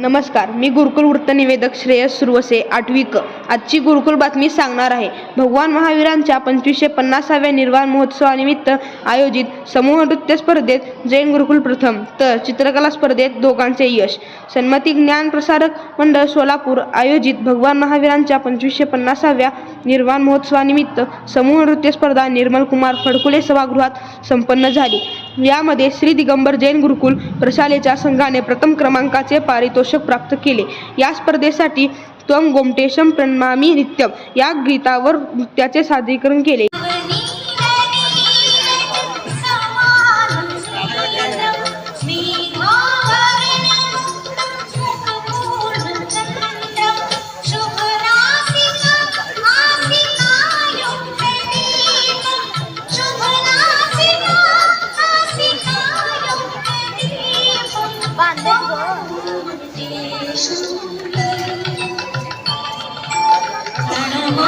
नमस्कार मी गुरुकुल वृत्तनिवेदक श्रेयस सुरवसे आठवी क. आजची गुरुकुल बातमी सांगणार आहे. भगवान महावीरांच्या पंचवीसशे पन्नासाव्या निर्वाण महोत्सवानिमित्त आयोजित समूह नृत्य स्पर्धेत जैन गुरुकुल प्रथम तर चित्रकला स्पर्धेत दोघांचे यश. सन्मती ज्ञान प्रसारक मंडळ सोलापूर आयोजित भगवान महावीरांच्या पंचवीसशे पन्नासाव्या निर्वाण महोत्सवानिमित्त समूह नृत्य स्पर्धा निर्मल कुमार फडकुले सभागृहात संपन्न झाली. यामध्ये श्री दिगंबर जैन गुरुकुल प्रशालेच्या संघाने प्रथम क्रमांकाचे पारितोषिक प्राप्त केले. या स्पर्धेसाठी त्वम गोमटेशम प्रणमामी नित्यम या गीतावर नृत्याचे सादरीकरण केले.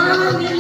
Hallelujah.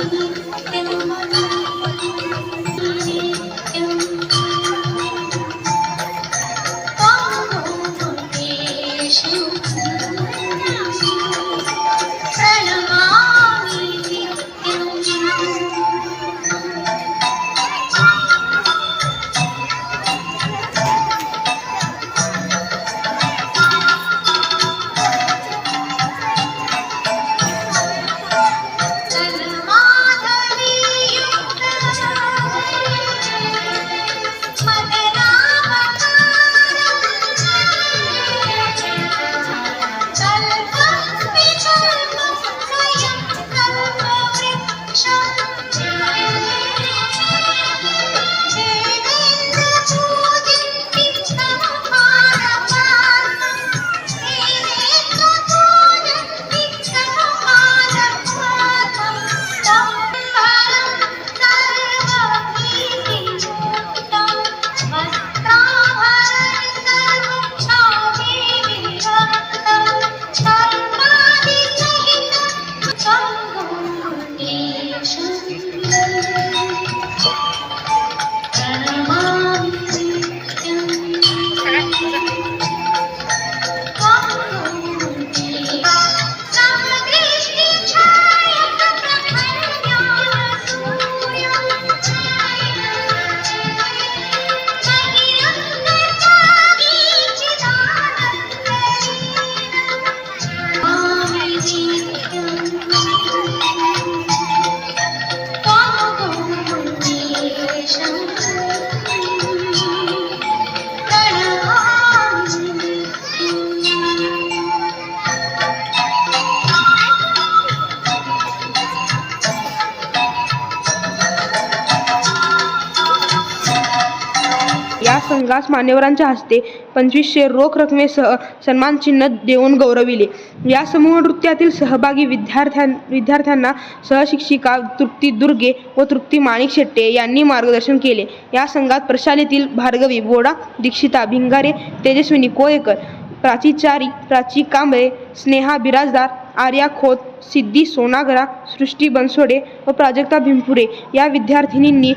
या संघास मान्यवरांच्या हस्ते पंचवीसशे रोख रकमेसह सन्मानचिन्ह देऊन गौरविले. या समूह नृत्यातील सहभागी विद्यार्थ्यां विद्यार्थ्यांना सहशिक्षिका तृप्ती दुर्गे व तृप्ती माणिक शेट्टे यांनी मार्गदर्शन केले. या संघात प्रशालेतील भार्गवी बोडा दीक्षिता भिंगारे तेजस्विनी कोळेकर प्राची चारी प्राची कांबळे स्नेहा बिराजदार आर्या खोत सिद्धी सोनागरा सृष्टी बनसोडे व प्राजक्ता भिंपुरे या विद्यार्थिनींनी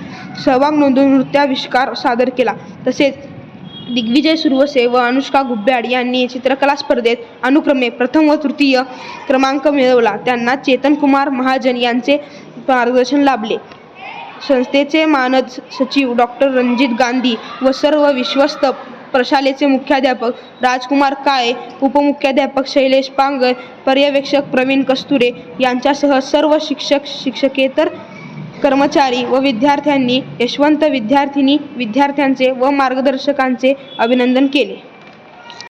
सहभाग नोंदवून नृत्याविष्कार सादर केला. तसेच दिग्विजय सुरवसे व अनुष्का गुब्याड यांनी चित्रकला स्पर्धेत अनुक्रमे प्रथम व तृतीय क्रमांक मिळवला. त्यांना चेतन कुमार महाजन यांचे मार्गदर्शन लाभले. संस्थेचे मानद सचिव डॉक्टर रणजित गांधी व सर्व विश्वस्त प्रशालेचे मुख्याध्यापक राजकुमार काळे उपमुख्याध्यापक शैलेश पांगर पर्यवेक्षक प्रवीण कस्तुरे यांच्यासह सर्व शिक्षक शिक्षकेतर कर्मचारी व विद्यार्थ्यांनी यशवंत विद्यार्थिनी विद्यार्थ्यांचे व मार्गदर्शकांचे अभिनंदन केले.